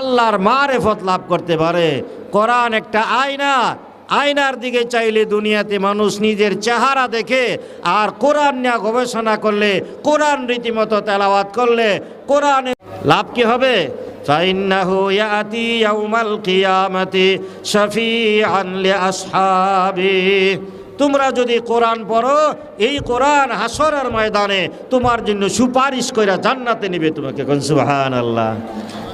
আল্লাহর মারেফত লাভ করতে পারে কোরআন একটা আয়না আয়নার দিকে চাইলে দুনিয়াতে মানুষ নিজের চেহারা দেখে আর কোরআন নিয়ে গবেষণা করলে কোরআন রীতিমতো তেলাওয়াত করলে কোরআনে লাভ কি হবে فإنه يأتي يوم القيامة شفيعا لأصحابه তোমরা যদি কোরআন পড়ো এই কোরআন হাসরের ময়দানে তোমার জন্য সুপারিশ কইরা জান্নাতে নিবে তোমাকে কোন সুবহান আল্লাহ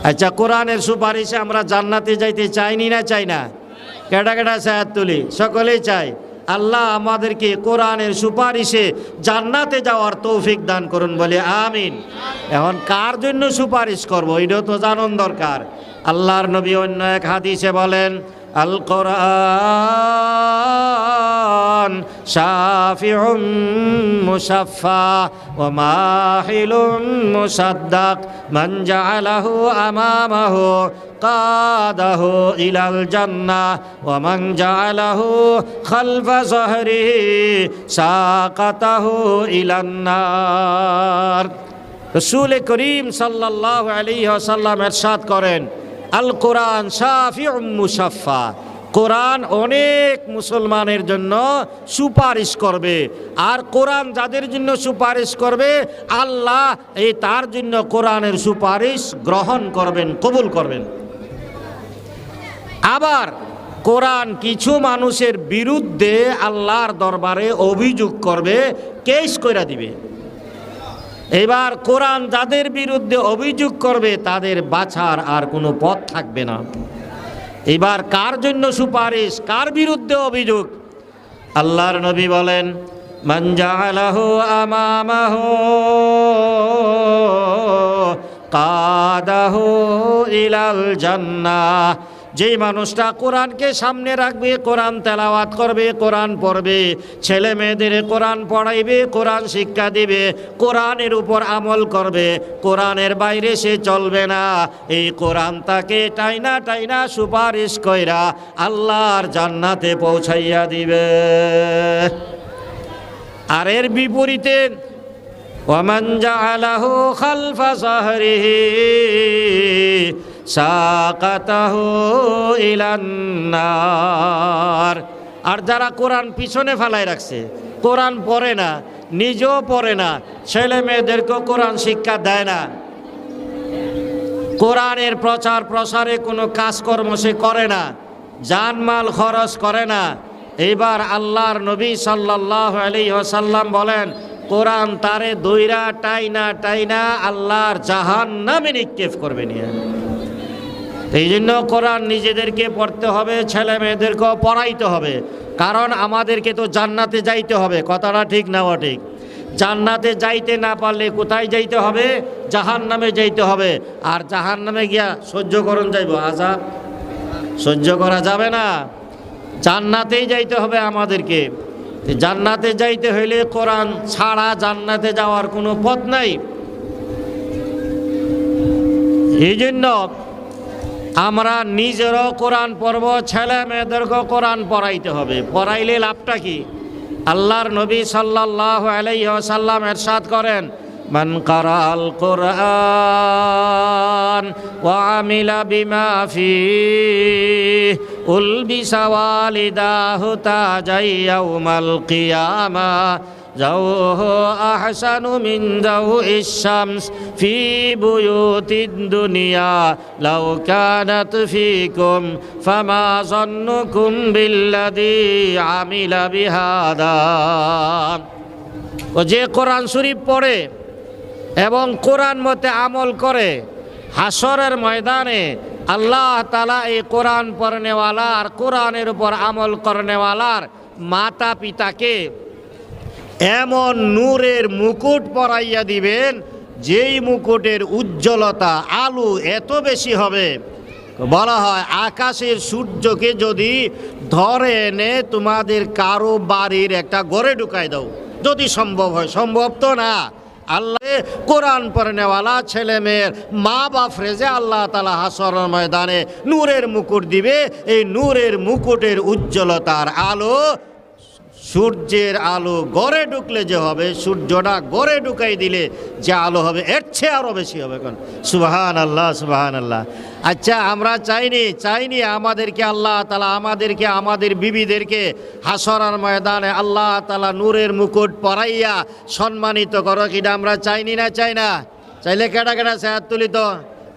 আচ্ছা কোরআনের সুপারিশে আমরা জান্নাতে যাইতে চাইনি না চাই না? কেটা কেটা সায়াত তুলি? সকলেই চাই। আল্লাহ আমাদেরকে কোরআনের সুপারিশে জান্নাতে যাওয়ার তৌফিক দান করুন বলে আমিন। এখন কার জন্য সুপারিশ করব? এটাও তো জানন দরকার। আল্লাহর নবী অন্য এক হাদিসে বলেন, আল কোরআন শাফিউম মুসাফা ও মাহিলুম মুসাদ্দাক মান জাআলাহু আমামাহু قاده إلى الجنة ومن جعله خلف ظهره ساقته إلى النار রসুল করিম সাল্লাহ আলী আসাল্লাম এরশাদ করেন আল কোরআন শাফি মুসাফা কোরআন অনেক মুসলমানের জন্য সুপারিশ করবে। আর কোরআন যাদের জন্য সুপারিশ করবে, আল্লাহ এই তার জন্য কোরআনের সুপারিশ গ্রহণ করবেন, কবুল করবেন। আবার কোরআন কিছু মানুষের বিরুদ্ধে আল্লাহর দরবারে অভিযোগ করবে, কেস কইরা দিবে। এবার কোরআন যাদের বিরুদ্ধে অভিযোগ করবে, তাদের বাছার আর কোনো পথ থাকবে না। এবার কার জন্য সুপারিশ? কার বিরুদ্ধে অভিযোগ? আল্লাহর নবী বলেন মঞ্জালাহ আমামাহ কাদাহু ইলাল জান্নাহ। যেই মানুষটা কোরআনকে সামনে রাখবে, কোরআন তেলাওয়াত করবে, কোরআন পড়বে, ছেলে মেয়েদের কোরআন পড়াইবে, কোরআন শিক্ষা দিবে, কোরআনের উপর আমল করবে, কোরআনের বাইরে সে চলবে না। এই কোরআন তাকে টাইনা টাইনা সুপারিশ কইরা আল্লাহর জান্নাতে পৌঁছাইয়া দিবে। আর এর বিপরীতে ওমান জাআলাহু খালফা সাহরিহি ইলান্নার আর যারা কোরআন পিছনে ফালাই রাখছে, কোরআন পড়ে না, নিজেও পড়ে না, ছেলে মেয়েদেরকেও কোরআন শিক্ষা দেয় না। কোরআনের প্রচার প্রসারে কোনো কাজকর্ম সে করে না, জানমাল খরচ করে না। এবার আল্লাহর নবী সাল্লাহ আলী ওসাল্লাম বলেন, কোরআন তারে দৈরা টাইনা টাইনা আল্লাহর জাহান নামে নিক্ষেপ করবে নিয়ে। এই জন্য কোরআন নিজেদেরকে পড়তে হবে, ছেলে মেয়েদেরকেও পড়াইতে হবে। কারণ আমাদেরকে তো জান্নাতে যাইতে হবে, কথাটা ঠিক নেওয়া ঠিক জান্নাতে যাইতে না পারলে কোথায় যাইতে হবে? জাহান নামে যাইতে হবে। আর জাহান নামে গিয়া সহ্য করণ যাইব, আজাব? সহ্য করা যাবে না। জান্নাতেই যাইতে হবে আমাদেরকে। জান্নাতে যাইতে হইলে কোরআন ছাড়া জান্নাতে যাওয়ার কোনো পথ নাই। এই জন্য আমরা নিজেরও কোরআন পর্ব ছেলে মেয়েদেরকেও কোরআন পড়াইতে হবে। পড়াইলে লাভটা কি? আল্লাহর নবী সাল্লাহ আলাইসাল্লাম এরশাদ করেন, মান কারাল কোরআন ওয়ামিলা বিমা ফি উলবিসা ওয়ালিদাহু তাজাইয়াউমাল কিয়ামা। زوه أحسن من زوء الشمس في بيوت الدنيا لو كانت فيكم فما ظنكم بالذي عمل بهذا ও যে কোরআন শরীফ পড়ে এবং কোরআন মতে আমল করে হাসরের ময়দানে আল্লাহ তালা এই কোরআন পড়নেওয়ালা আর কোরআনের উপর আমল করনেওয়ালার মাতা পিতাকে এমন নূরের মুকুট পরাইয়া দিবেন, যেই মুকুটের উজ্জ্বলতা আলু এত বেশি হবে। বলা হয়, আকাশের সূর্যকে যদি ধরে এনে তোমাদের কারও বাড়ির একটা গড়ে ঢুকাই দাও, যদি সম্ভব হয়। সম্ভব তো না। আল্লাহ কোরআন পড়নেওয়ালা ছেলে মেয়ের মা বা ফ্রেজে আল্লাহ তালা হাসর ময়দানে নূরের মুকুট দিবে। এই নূরের মুকুটের উজ্জ্বলতার আলো সূর্যের আলো গড়ে ঢুকলে যে হবে, সূর্যটা গড়ে ঢুকাই দিলে যে আলো হবে, এর চেয়ে আরও বেশি হবে এখন। সুবাহান আল্লাহ সুবাহান আল্লাহ আচ্ছা আমরা চাইনি চাইনি আমাদেরকে আল্লাহ তালা আমাদেরকে, আমাদের বিবিদেরকে হাসরার ময়দানে আল্লাহ তালা নূরের মুকুট পরাইয়া সম্মানিত করো। কিনা আমরা চাইনি না, চাই না? চাইলে কেটা কেটা সেহাত তুলিত?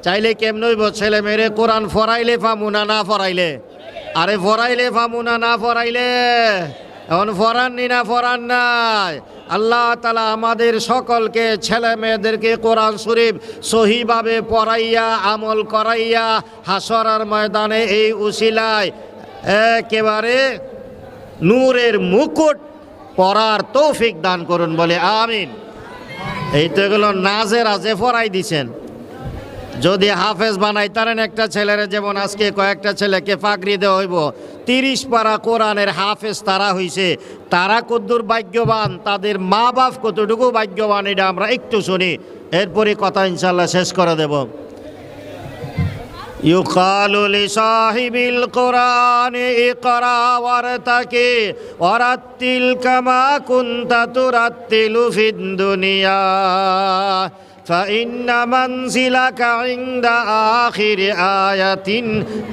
চাইলে কেমন হইব? ছেলে মেরে কোরআন ফরাইলে ফামুনা না ফরাইলে? আরে ফরাইলে ফামুনা না ফরাইলে? এখন ফরাননি না ফরান নাই। আল্লাহ তালা আমাদের সকলকে, ছেলে মেয়েদেরকে কোরআন শরীফ সহিভাবে পড়াইয়া, আমল করাইয়া, হাসরার ময়দানে এই উশিলায় একেবারে নূরের মুকুট পরার তৌফিক দান করুন বলে, আমিন। এই তো এগুলো নাজের আজে ফরাই দিছেন। যদি হাফেজ বানাইতারেন একটা ছেলের যেমন আজকে কয়েকটা ছেলেকে পাগড়ি দেওয়া হইব তিরিশ পারা কোরআনের হাফেজ তারা হইছে তারা কদ্দুর ভাগ্যবান তাদের মা বাপ কতটুকু ভাগ্যবান এটা আমরা একটু শুনি এরপরে কথা ইনশাল্লাহ শেষ করে দেব يقال لصاحب القرآن اقرأ وارتقي ورتل كما كنت ترتل في الدنيا فإن منزلك عند آخر آية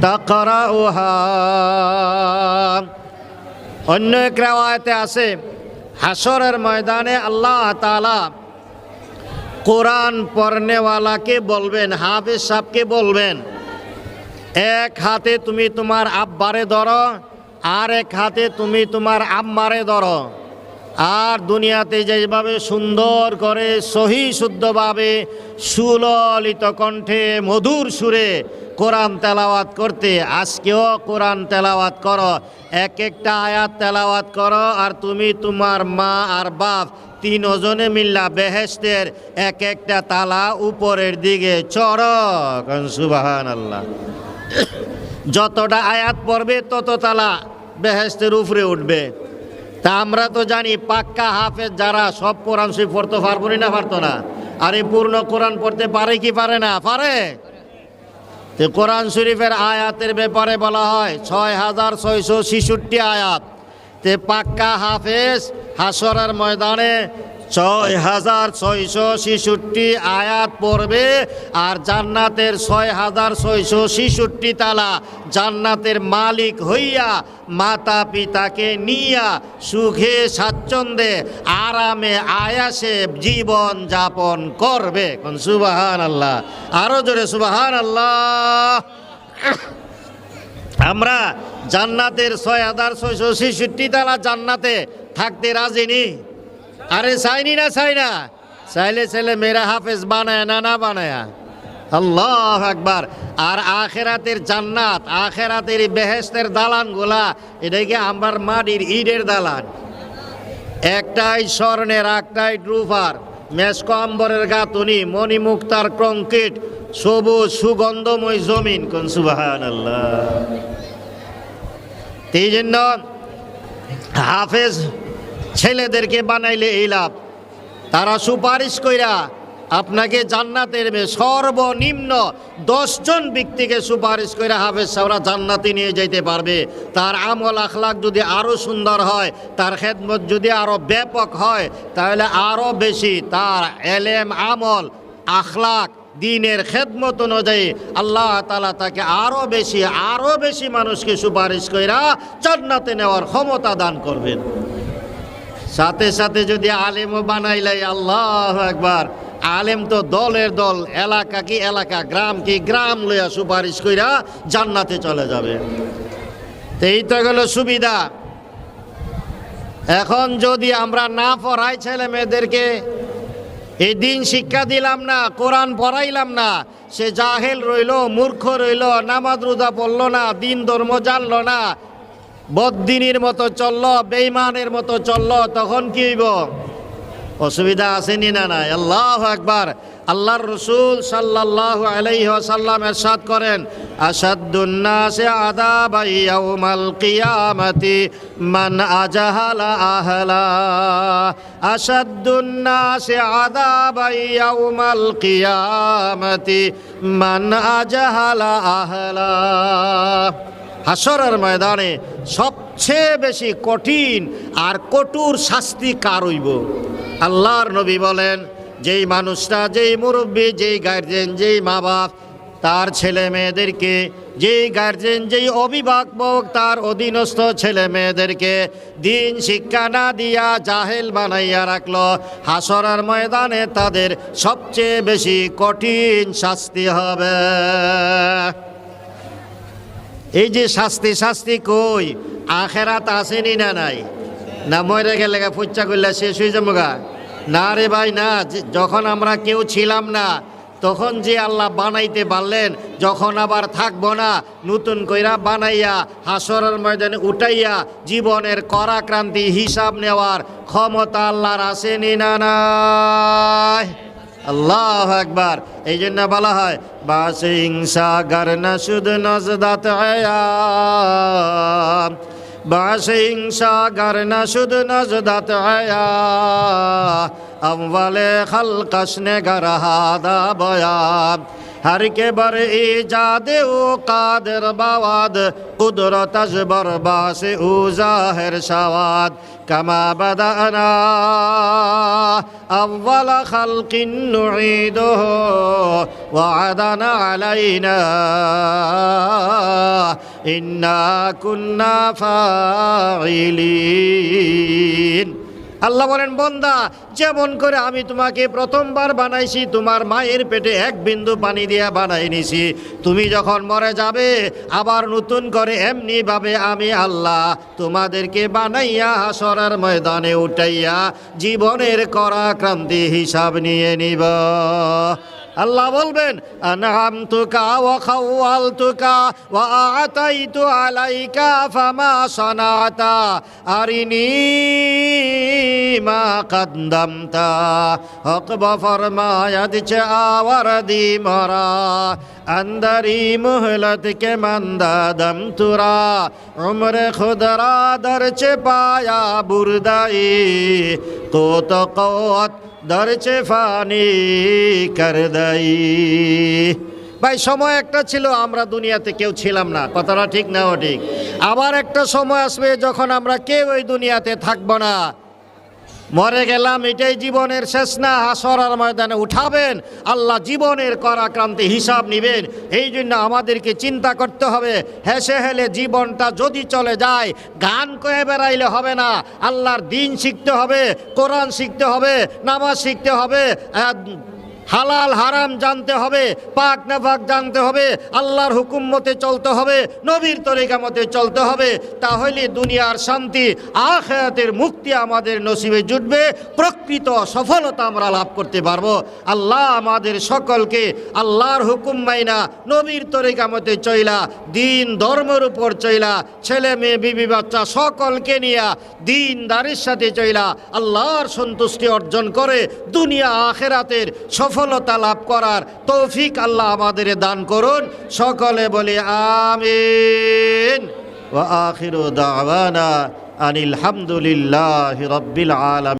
تقرأها অন্য এক রেওয়ায়তে আছে হাসরের ময়দানে আল্লাহ তাআলা কোরআন পড়নেওয়ালাকে বলবেন হাফেজ সাহকে বলবেন এক হাতে তুমি তোমার আব্বারে ধরো আর এক হাতে তুমি তোমার আম্মারে ধরো আর দুনিয়াতে যেভাবে সুন্দর করে সহি শুদ্ধভাবে সুললিত কণ্ঠে মধুর সুরে কোরআন তেলাওয়াত করতে, আজকেও কোরআন তেলাওয়াত করো, এক একটা আয়াত তেলাওয়াত করো, আর তুমি তোমার মা আর বাপ তিনজনে মিল্লা বেহেস্তের এক একটা তালা উপরের দিকে চড়। সুবাহান আল্লাহ যতটা আয়াত পড়বে তত তালা বেহেস্তের উপরে উঠবে। তা আমরা তো জানি পাক্কা হাফেজ যারা সব কোরআন শরীফ পড়তে, পারব না পারতো না। আর এই পূর্ণ কোরআন পড়তে পারে কি পারে না? পারে। তো কোরআন শরীফের আয়াতের ব্যাপারে বলা হয়, ছয় হাজার ছয়শো ছিষট্টি আয়াত। তে পাক্কা হাফেজ হাসরের ময়দানে ছয় হাজার ছয়শো ছেষট্টি আয়াত পড়বে আর জান্নাতের ছয় হাজার ছয়শো ছেষট্টি তালা জান্নাতের মালিক হইয়া মাতা পিতাকে নিয়া সুখে স্বাচ্ছন্দ্যে আরামে আয়াসে জীবন যাপন করবে। কোন সুবাহান আল্লাহ আরও জোরে সুবাহান আল্লাহ আমরা জান্নাতের ছয় হাজার ছয়শো ছেষট্টি তালা জান্নাতে থাকতে রাজি নি? আরে চাইনি না চাই না চাইলে ছেলে মেয়েরা হাফেজ বানায় না না বানায়? আল্লাহ একবার আর আখেরাতের জান্নাত, আখেরাতের বেহেস্তের দালানগুলা এটাকে আমার মাটির ইটের দালান? একটাই স্বর্ণের, একটাই ড্রুফার মেসকম্বরের গাতুনি মণিমুক্তার কংক্রিট, সবুজ সুগন্ধময় জমিন, কোন সুবাহান আল্লাহ এই জন্য হাফেজ ছেলেদেরকে বানাইলে এই লাভ। তারা সুপারিশ কইরা আপনাকে জান্নাতের সর্বনিম্ন দশজন ব্যক্তিকে সুপারিশ করে হাফেজ সাহরা জান্নাতে নিয়ে যেতে পারবে। তার আমল আখলাক যদি আরও সুন্দর হয়, তার খেদমত যদি আরও ব্যাপক হয়, তাহলে আরও বেশি তার এলেম, আমল, আখলাক, দিনের খেদমত অনুযায়ী আল্লাহ তালা তাকে আরও বেশি আরও বেশি মানুষকে সুপারিশ কইরা জান্নাতে নেওয়ার ক্ষমতা দান করবেন। সাথে সাথে যদি আলেমও বানাইলাই আল্লাহ একবার আলেম তো দলের দল, এলাকা কি এলাকা, গ্রাম কি গ্রাম লইয়া সুপারিশ কইরা জান্নাতে চলে যাবে। এই তো গেল সুবিধা। এখন যদি আমরা না পড়াই ছেলে মেয়েদেরকে, এই দিন শিক্ষা দিলাম না, কোরআন পড়াইলাম না, সে জাহেল রইল, মূর্খ রইল, নামাজ রোজা পড়ল না, দিন ধর্ম জানলো না বদিনীর মতো চলল বেইমানের মতো চলল, তখন কি হইব? অসুবিধা আসেনি না নাই? আল্লাহ একবার আল্লাহর রসুল সাল্লাল্লাহু আলাইহি ওয়াসাল্লাম এরশাদ করেন আসাদুন্নাসে আযাবাই ইয়াউমাল কিয়ামাতি, মান আজাহালা আহলা। আসাদুন্নাসে আযাবাই ইয়াউমাল কিয়ামাতি, মান আজাহালা আহলা। হাসরের ময়দানে সবচেয়ে বেশি কঠিন আর কঠোর শাস্তি কার হইব? আল্লাহর নবী বলেন, যেই মানুষটা, যেই মুরব্বী, যেই গার্জেন যেই মা বাপ, তার ছেলে মেয়েদেরকে, যেই গার্জেন যেই অভিভাবক, তার অধীনস্থ ছেলে মেয়েদেরকে দিন শিক্ষা না দিয়া জাহেল বানাইয়া রাখল। হাসরার ময়দানে তাদের সবচেয়ে বেশি কঠিন শাস্তি হবে। এই যে শাস্তি শাস্তি কই? আখেরাত আসেনি না নাই? না মরে গেলে গা, ফুচ্চা করলে শেষ হয়ে যাব গা। না রে ভাই, না যখন আমরা কেউ ছিলাম না, তখন যে আল্লাহ বানাইতে পারলেন, যখন আবার থাকব না, নতুন কইরা বানাইয়া, হাসরের ময়দানে উঠাইয়া, জীবনের করাক্রান্তি হিসাব নেওয়ার ক্ষমতা আল্লাহর আসেনি না নাই? আল্লাহ একবার এই জন্য বলা হয়, বাস হিংসা গারনা শুধু নজদাত আয়াম। বাস হিংসা গারনা শুধু নজদাত আয়াম। আমলে হাদা গারহাদা বয়াম। কে বর بر যা দে ও কাদের বাবাদ কুদরত বর او উজাহের সাবাদ كما بدأنا أفضل خلق نعيده وعدنا علينا. إنا كنا فاعلين. আল্লাহ বলেন, বন্দা, যেমন করে আমি তোমাকে প্রথমবার বানাইছি, তোমার মায়ের পেটে এক বিন্দু পানি দিয়ে বানাই নিছি। তুমি যখন মরে যাবে, আবার নতুন করে এমনিভাবে আমি আল্লাহ তোমাদেরকে বানাইয়া হাসরার ময়দানে উঠাইয়া জীবনের করা ক্রান্তি হিসাব নিয়ে নিব। আল্লাহ বলবেন আনহামতুকা ওয়া খাওয়ালতুকা ওয়া আতাইতু আলাইকা ফামা সানাতা আরিনি মা কদ্দামতা হকব ফরমায়াত চে আওয়ারদি মরা अंदरी मोहलत के मंदा दम तुरा उम्र खुदरा दर्च पाया बुरदाई तो तो कौत দরচ ফানি কর দাই ভাই সময় একটা ছিল আমরা দুনিয়াতে কেউ ছিলাম না কথাটা ঠিক না ও ঠিক আবার একটা সময় আসবে যখন আমরা কেউ ওই দুনিয়াতে থাকবো না মরে গেলাম, এটাই জীবনের শেষ না হাসরার ময়দানে উঠাবেন। আল্লাহ জীবনের করাক্রান্তি হিসাব নিবেন। এই জন্য আমাদেরকে চিন্তা করতে হবে। হেসে হেলে জীবনটা যদি চলে যায়, গান কয়ে বেড়াইলে হবে না। আল্লাহর দিন শিখতে হবে, কোরআন শিখতে হবে, নামাজ শিখতে হবে। হালাল হারাম জানতে হবে, পাক নাফাক জানতে হবে, আল্লাহর হুকুম মতে চলতে হবে, নবীর তরিকা মতে চলতে হবে, তাহলে দুনিয়ার শান্তি, আখেরাতের মুক্তি আমাদের নসিবে জুটবে, প্রকৃত সফলতা আমরা লাভ করতে পারব। আল্লাহ আমাদের সকলকে আল্লাহর হুকুম মাইনা, নবীর তরিকা মতে চইলা, দিন ধর্মের উপর চইলা, ছেলে মেয়ে, বিবি, বাচ্চা সকলকে নিয়া দিনদারির সাথে চইলা, আল্লাহর সন্তুষ্টি অর্জন করে, দুনিয়া আখেরাতের সফলতা লাভ করার তৌফিক আল্লাহ আমাদের দান করুন। সকলে বলি আমিন। আখিরু দাওয়ানা আনিল হামদুলিল্লাহি রাব্বিল আলামিন।